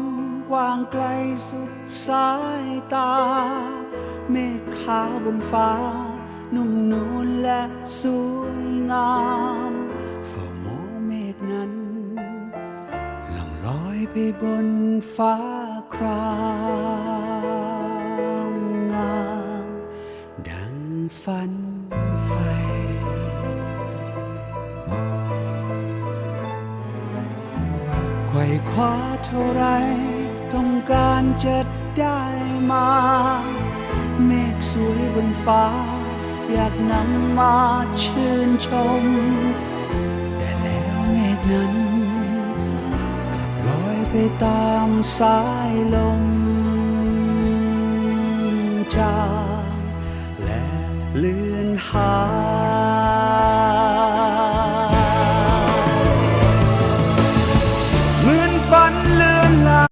นกว้างไกลสุดสายตา เมฆขาวบนฟ้า นุ่มนวลและสวยงามเฝ้ามองเมฆนั้นล่องลอยไปบนฟ้าครามงาม ดังฝันไฟ ไขว่คว้าเท่าไร ต้องการจะได้มา เมฆสวยบนฟ้า อยากนำมาชื่นชม แต่แล้วเมฆนั้นกลับลอยไปตามสายลมจางและเลือนหาย